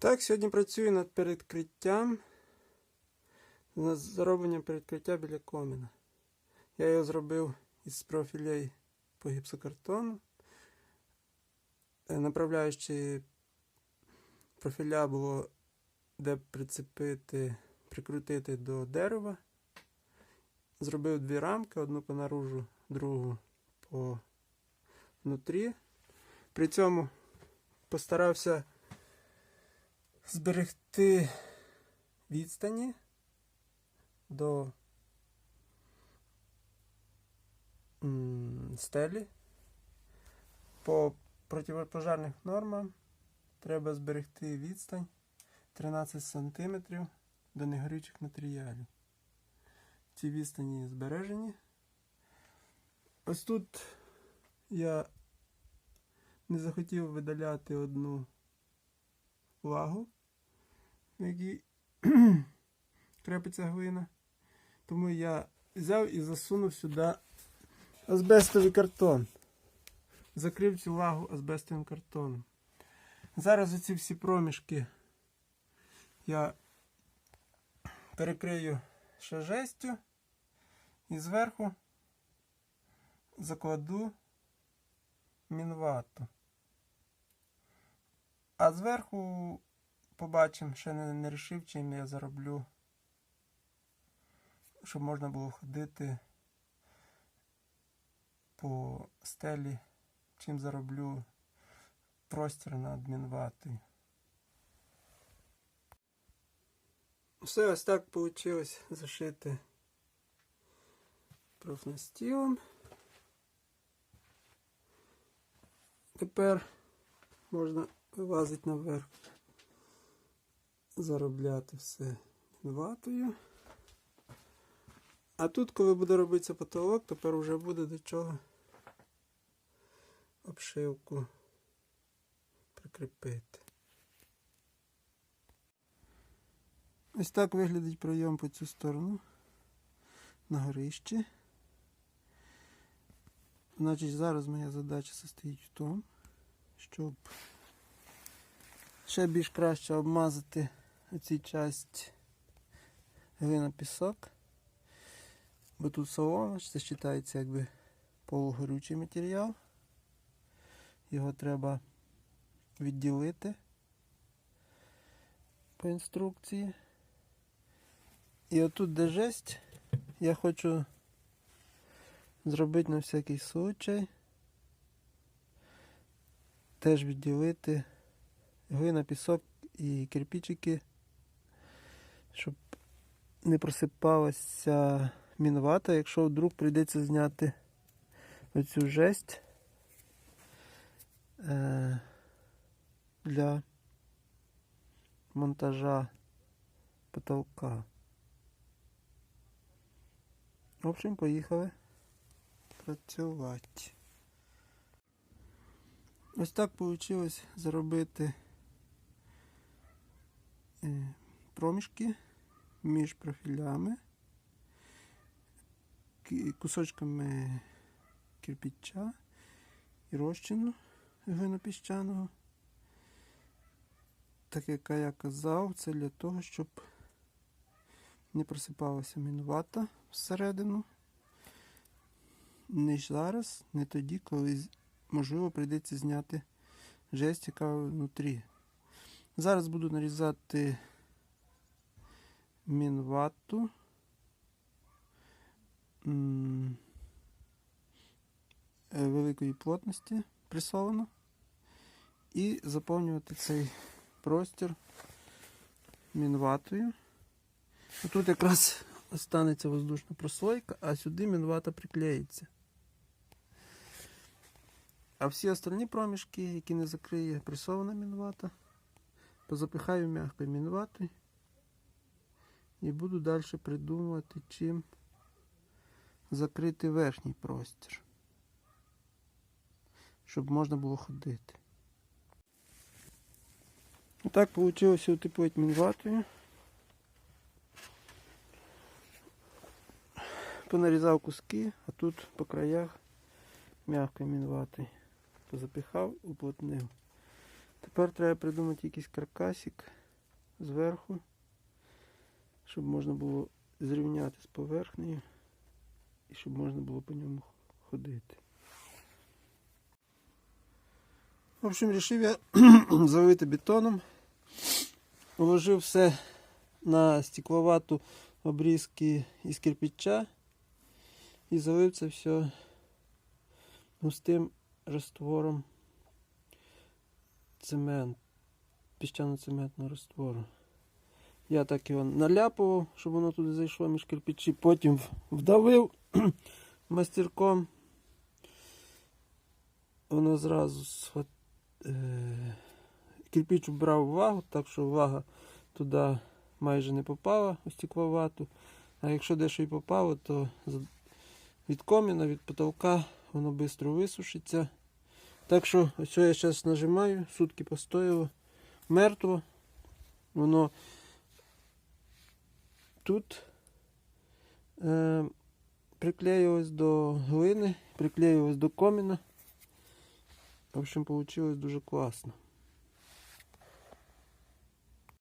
Так, сьогодні працюю над перекриттям, над зробленням перекриття біля коміна. Я його зробив із профілей по гіпсокартону. Е, Направляючи профіля було де прицепити, прикрутити до дерева. Зробив дві рамки, одну по наружу, другу по внутрі. При цьому постарався зберегти відстані до стелі. По протипожарних нормам треба зберегти відстань 13 см до негорючих матеріалів. Ці відстані збережені. Ось тут я не захотів видаляти одну вагу, якій крепиться глина. Тому я взяв і засунув сюди азбестовий картон. Закрив цю вагу азбестовим картоном. Зараз оці всі проміжки я перекрию ще жестю і зверху закладу мінвату. А зверху побачимо, ще не, не рішив, чим я зароблю, щоб можна було ходити по стелі, чим зароблю простір над мінватою. Все ось так вийшло зашити профнастілом. Тепер можна вилазити наверх, заробляти все ватою. А тут, коли буде робитися потолок, тепер вже буде до чого обшивку прикріпити. Ось так виглядить пройом по цю сторону на горищі. Значить, зараз моя задача состоїть в тому, щоб ще більш краще обмазати оці часть глина пісок. Бо тут солома, це вважається якби полугорючий матеріал. Його треба відділити по інструкції. І отут, де жесть, я хочу зробити на всякий случай. Теж відділити глина, пісок і кирпичики, щоб не просипалася мінвата, якщо вдруг прийдеться зняти оцю жесть е, для монтажа потолка. В общем, поїхали працювати. Ось так вийшло зробити е, проміжки між профілями, кусочками кирпича і розчину глинопіщаного. Так як я казав, це для того, щоб не просипалася мінвата всередину. Не зараз, не тоді, коли можливо прийдеться зняти жесть, яка внутрі. Зараз буду нарізати мінвату. е, великої плотності пресовано. І заповнювати цей простір мінватою. Тут якраз останеться воздушна прослойка, а сюди мінвата приклеїться. А всі остальні проміжки, які не закриє пресована мінвата, позапихаю м'якою мінватою і буду далі придумувати, чим закрити верхній простір, щоб можна було ходити. Так вийшло утеплити мінватою. Понарізав куски, а тут по краях м'якою мінватою. Позапихав, уплотнив. Тепер треба придумати якийсь каркасик зверху, щоб можна було зрівняти з поверхнею і щоб можна було по ньому ходити. В общем, вирішив я залити бетоном. Уложив все на стекловату обрізки із кирпича і залив це все густим раствором цемент, піщано-цементного раствору. Я так його наляпував, щоб воно туди зайшло між кирпичі, потім вдавив мастерком. Воно зразу схват... е... кирпич брав вагу, так що вага туди майже не попала у стекловату. А якщо дещо і попало, то від коміна, від потолка воно швидко висушиться. Так що ось я зараз нажимаю, сутки постояло, мертво. Воно тут е, приклеїлось до глини, приклеїлось до коміна. В общем, вийшло дуже класно.